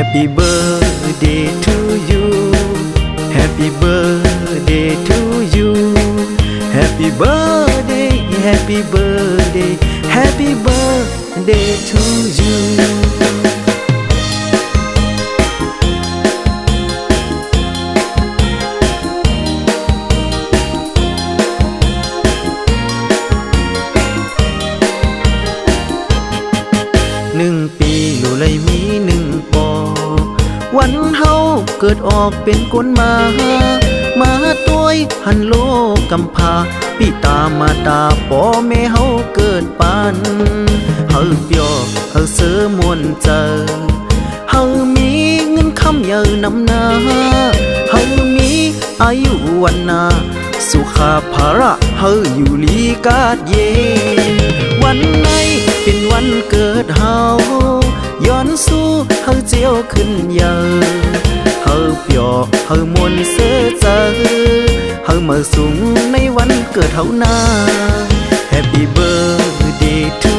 Happy birthday to you. Happy birthday to you. Happy birthday, happy birthday. Happy birthday to you. Nâng pi lù lây mi เกิดออกเป็นคนมามาตัวยหันโลกกำพาปีตามาตาป่อแม่เฮาเกิดปานเฮาเปียอเฮาเสือมวนเจอเฮามีเงินคำเยอะนำหนาเฮามีอายุวันนาสุขาภาระเฮาอยู่ลีกาดเยวันไหนเป็นวันเกิดเฮา ย้อนสู้เฮาเจียวขึ้นเยอะเฮาเปียอเฮามวนเสือเจอเฮามาสูงในวันเกิดเฮานา Happy birthday to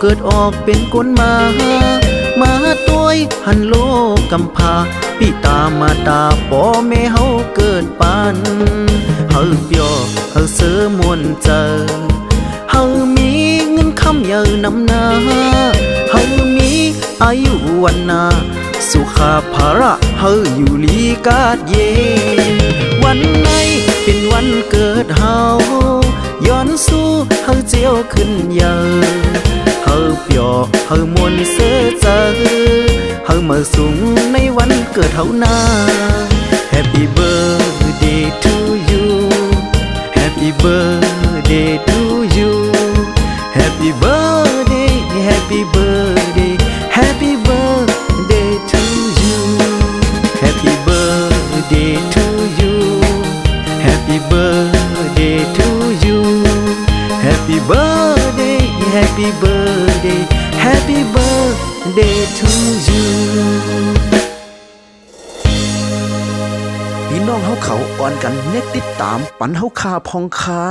เกิดออกเป็นคนมามาตัวยหันโลกกำพาปีตามาตาปอแม่เฮาเกิดปานเฮาเปียอเฮาเสือมวนเจอเฮามีเงินคำเยอะนำหนาเฮามีอายุวันนา สุขาภาระเฮาอยู่ลีกาดเย วันไหนเป็นวันเกิดเฮาย้อนสู้เฮาเจียวขึ้นเยอะ เปียวเฮามวนเสือเจอเฮามาสูงในวันเกิดเฮานา birthday Happy birthday to you พี่น้องเฮาเขาอ่อนกันเน็กติดตาม ปันเฮาคาพองคา